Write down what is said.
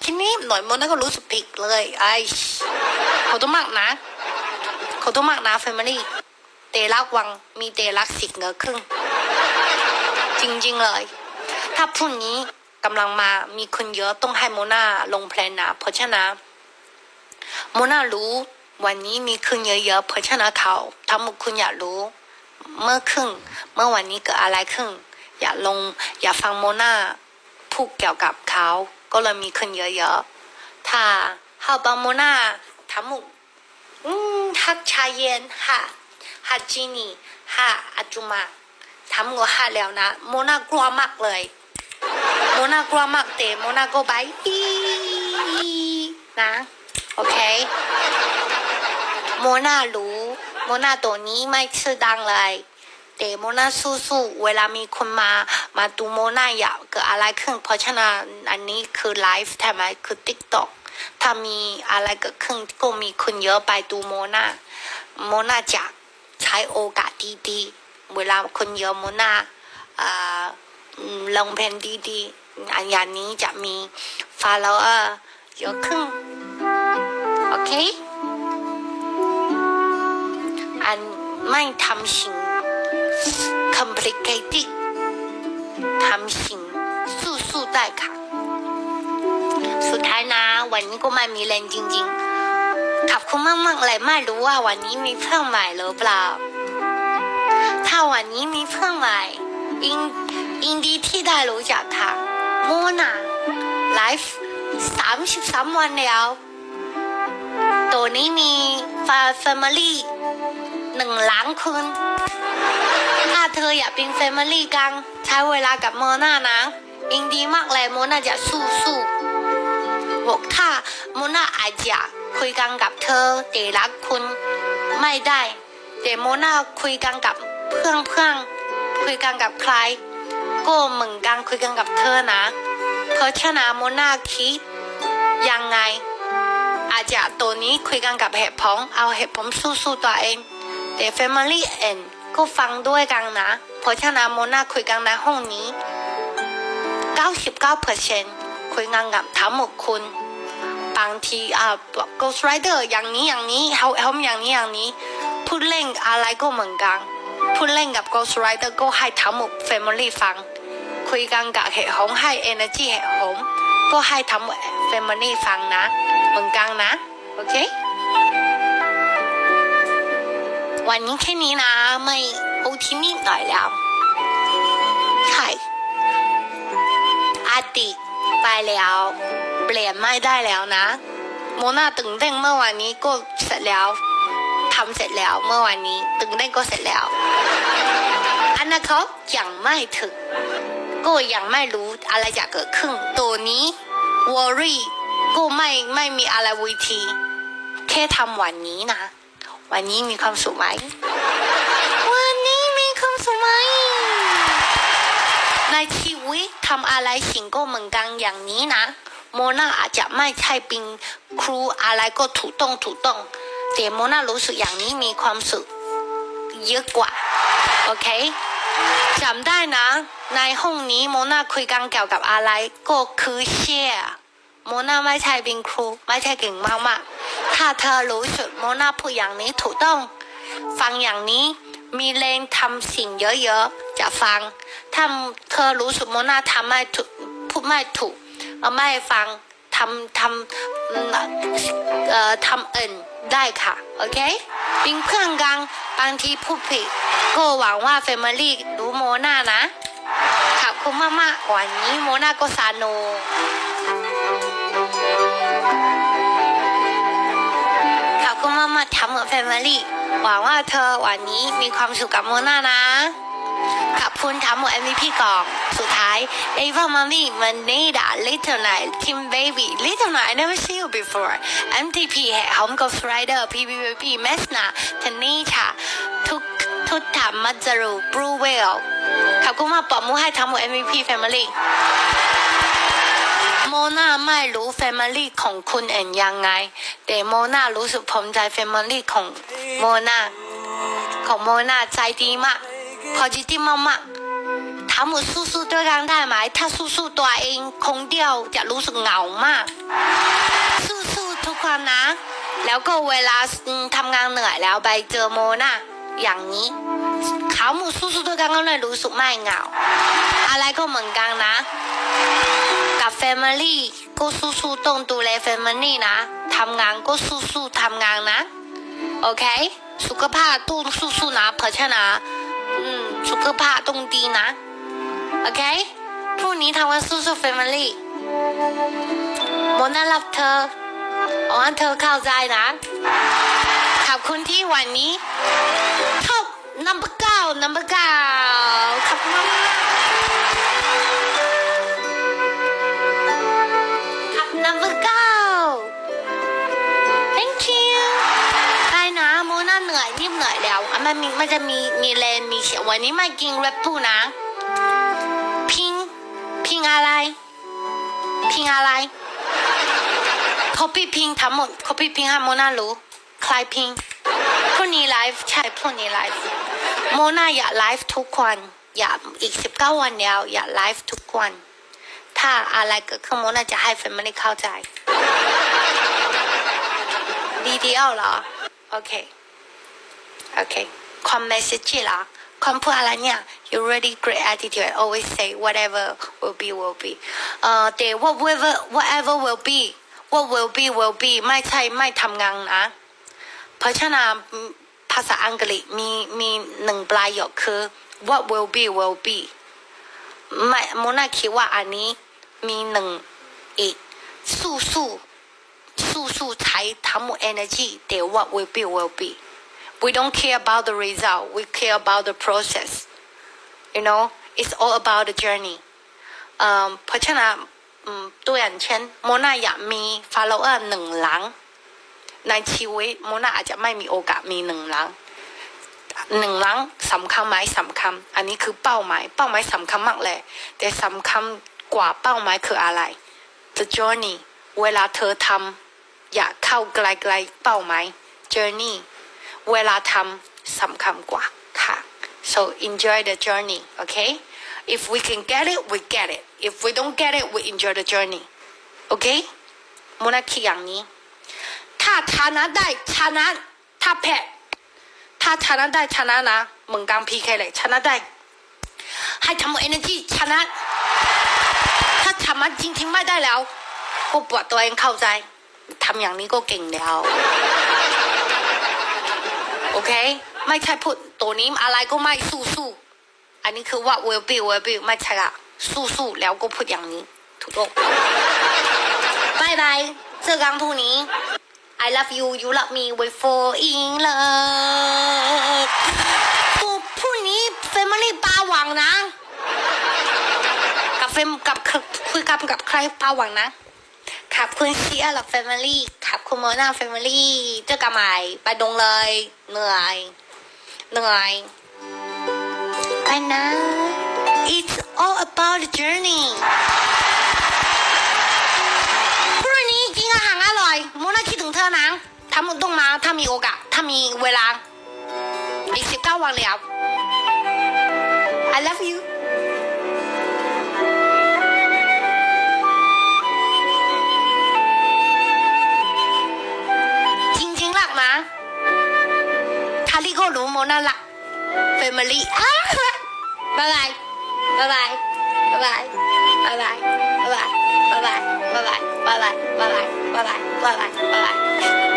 แค่นี้หน่อยโมนาก็รู้สึกผิดเลยไอ้ขอโทษมากนะขอโทษมากนะแฟมิลี่เตรักวังมีเตรักสิกเงือครึ่ง จริงๆเลย ถ้าพรุ่งนี้กำลังมามีคนเยอะต้องให้โมนาลงแพลนนะเพราะฉะนั้นโมนารู้วันนี้มีคนเยอะๆเพราะฉะนั้นเขาทั้งหมดคุณอยากรู้ เมื่อครึ่ง เมื่อวันนี้เกิดอะไรขึ้น อย่าลง อย่าฟังโมนาพูดเกี่ยวกับเขา ก็เลยมีคนเยอะๆถ้าฮาบาโมนาทั้งหมดอืมฮักชายเย็นฮักฮัจีนี่ฮักอาจุมาทำก็ฮักแล้วนะโมนากลัวมากเลยโมนากลัวมากแต่โมนาก็ไปอีนะโอเคโมนารู้โมนาตัวนี้ไม่ชื่อดังเลย แต่โมนาสู้ๆเวลามีคนมามาดูโมนาอยากเกิดอะไรขึ้น เพราะฉะนั้นอันนี้คือไลฟ์ใช่ไหมคือติ๊กต็อกถ้ามีอะไรเกิดขึ้นก็มีคนเยอะไปดูโมนาโมนาจะใช้โอกาสดีๆเวลาคนเยอะโมนาอ่อลงเพลงดีๆอันอย่างนี้จะมี follower เยอะขึ้นโอเคอันไม่ทำสิ่ง complicated ทำสิ่งสู้ๆได้ค่ะ สุดท้ายนะ วันนี้ก็ไม่มีแรงจริงๆ ขอบคุณมากๆเลยไม่รู้ว่าวันนี้มีเพื่อนใหม่หรือเปล่า ถ้าวันนี้มีเพื่อนใหม่ยินยินดีที่ได้รู้จักค่ะโมนาไลฟ์สามสิบสามวันแล้ว ตัวนี้มีฟาแฟมิลี่หนึ่งล้านคน เธออยากเป็นแฟมิลี่กันใช้เวลากับโมนานะยินดีมากเลยโมนาจะสู้สู้บอกถ้าโมนาอาจจะคุยกันกับเธอแต่ละคนไม่ได้แต่โมนาคุยกันกับเพื่อนเพื่อนคุยกันกับใคร ก็เหมือนกันคุยกันกับเธอนะ เพราะฉะนั้นโมนาคิดยังไง อาจจะตัวนี้คุยกันกับเหตุผลเอาเหตุผลสู้ๆตัวเองแต่ Family N ก็ฟังด้วยกันนะ เพราะฉะนั้นโมนาคุยกันในห้องนี้ 99%คุยกันกับทั้งหมดคุณ บางทีอ่า Ghost Rider อย่างนี้อย่างนี้เฮาเฮาอย่างนี้อย่างนี้ พูดเล่นอะไรก็เหมือนกัน พูดเล่นกับ Ghost Rider ก็ให้ทั้งหมด Family ฟัง คุยกันกับเหตุผลให้ Energy เหตุผลก็ให้ทั้งหมด Family ฟังนะ เหมือนกันนะ โอเค วันนี้แค่นี้นะ ไม่โอทีนิดหน่อยแล้วใช่อาติไปแล้ว เปลี่ยนไม่ได้แล้วนะ โมนาตื่นเต้นเมื่อวานนี้ก็เสร็จแล้วทำเสร็จแล้วเมื่อวานนี้ตื่นเต้นก็เสร็จแล้วอันนั้นเขายังไม่ถึงก็ยังไม่รู้อะไรจะเกิดขึ้นตัวนี้ worry ก็ไม่ไม่มีอะไรวิธีแค่ทำวันนี้นะ วันนี้มีความสุขไหมวันนี้มีความสุขไหมในชีวิตทำอะไรสิ่งก็เหมือนกันอย่างนี้นะ โมนาอาจจะไม่ใช่เป็นครูอะไรก็ถูกต้องถูกต้อง แต่โมนารู้สึกอย่างนี้มีความสุขเยอะกว่า โอเคจำได้นะ ในห้องนี้โมนาคุยกันเกี่ยวกับอะไรก็คือเชียโมนาไม่ใช่เป็นครู ไม่ใช่เก่งมากๆถ้าเธอรู้สึกโมนาพูดอย่างนี้ถูกต้อง ฟังอย่างนี้มีแรงทำสิ่งเยอะๆจะฟัง ถ้าเธอรู้สึกโมนาทำไม่ถูกพูดไม่ถูกเอาไม่ฟังทำทำเอ่อทำเอินได้ค่ะโอเคเป็นเพื่อนกันบางทีพูดผิดก็หวังว่าแฟมิลี่รู้โมนานะขอบคุณมากๆวันนี้โมนาก็สนุก มากมาทำเหมือนแฟมิลี่หวังว่าเธอวันนี้มีความสุขกับโมนานะ ขอบคุณทำหมด MVP ก่อนสุดท้าย Ava Mommy Maneda Little Night Kim Baby Little Night I never see you before MTP Home Ghost Rider PBBB Mesna Tanisha ทุกทุกถามมัจจรู Blue Whale ขอบคุณมากปอบมือให้ทำหมด MVP Family โมนาไม่รู้แฟมิลี่ของคุณเอ็นยังไง แต่โมนารู้สึกภูมิใจแฟมิลี่ของโมนาของโมนาใจดีมาก positive มากๆทั้งหมูสู้ๆด้วยกันได้ไหม ถ้าสู้ๆตัวเองคงเดียวจะรู้สึกเหงามาก สู้ๆทุกคนนะ แล้วก็เวลาอืมทำงานเหนื่อยแล้วไปเจอโมนะอย่างนี้ขาหมูสู้ๆด้วยกันก็เลยรู้สึกไม่เหงา อะไรก็เหมือนกันนะกับ Family ก็สู้ๆต้องดูแล Family นะทำงานก็สู้ๆทำงานนะ โอเค สุขภาพต้องสู้ๆนะเพราะฉะนั้นอืมสุขภาพต้องดีนะ โอเคพรุ่งนี้ทำวันสู้ๆ Family โมนารักเธอหวังว่าเธอเข้าใจนะ ขอบคุณที่วันนี้ชอบ number เก้า number เก้าขอบคุณมาก หน่อยแล้วอะมันมีมันจะมีมีแรงมีเสียงวันนี้ไม่กินแรปพูนะพิงพิงอะไร พิงอะไรเขาพี่พิงทั้งหมดเขาพี่พิงให้โมนารู้ใครพิงพรุ่งนี้ไลฟ์ใช่พรุ่งนี้ไลฟ์โมนาอยากไลฟ์ทุกวันอยากอีกสิบเก้าวันแล้วอยากไลฟ์ทุกวัน ถ้าอะไรเกิดขึ้นโมนาจะให้แฟนมิลี่เข้าใจ ดีเดียวเหรอ โอเค โอเคความเมสเซจล่ะความพูดอะไรเนี่ย you really great attitude always say whatever will be will be เอ่อแต่ whatever whatever will be what will be will be ไม่ใช่ไม่ทำงานนะ เพราะฉะนั้นภาษาอังกฤษมีมีหนึ่งประโยคคือ what will be will be ไม่โมนาคิดว่าอันนี้มีหนึ่งอีกสู้สู้สู้สู้ใช้ทั้งหมด energy แต่ what will be will be we don't care about the result we care about the process you know it's all about the journey เอ่อเพราะฉะนั้นตัวอย่างเช่นโมนาอยากมี follower หนึ่งล้านในชีวิตโมนาอาจจะไม่มีโอกาสมีหนึ่งล้านหนึ่งล้านสำคัญไหมสำคัญ อันนี้คือเป้าหมาย เป้าหมายสำคัญมากเลย แต่สำคัญกว่าเป้าหมายคืออะไร the journey เวลาเธอทำอยากเข้าไกลๆเป้าหมาย journey เวลาทำสำคัญกว่าค่ะ so enjoy the journey okay if we can get it we get it if we don't get it we enjoy the journey okay มุนาคิดอย่างนี้ ถ้าชนะได้ชนะถ้าแพ้ถ้าชนะได้ชนะนะเหมือนกัน PK เลยชนะได้ ให้ทำ energy ชนะ ถ้าชนะจริงๆไม่ได้แล้ว ก็ปวดตัวเองเข้าใจทำอย่างนี้ก็เก่งแล้ว โอเค ไม่ใช่พูดตัวนี้อะไรก็ไม่สู้สู้อันนี้คือว่า will be will be ไม่ใช่ละสู้สู้แล้วก็พูดอย่างนี้ ถูกต้องบายบายเจอกันพรุ่งนี้ I love you you love me we fall in love พรุ่งนี้ family ปาหวังนะ กับเฟมกับคุยกับกับใครปาหวังนะขอบคุณเชียร์ และแฟมิลี่ขอบคุณโมนาแฟมิลี่เจอกันใหม่ไปดงเลย เหนื่อย เหนื่อยไปนะ It's all about the journey พรุ่งนี้กินอาหารอร่อยโมนาคิดถึงเธอนะถ้ามึงต้องมาถ้ามีโอกาสถ้ามีเวลาอีกสิบเก้าวันแล้ว I love you ก็รู้โมน่ารักเฟมิลี่อ้าบายบายบายบายบายบายบายบายบายบายบายบายบายบายบายบายบาย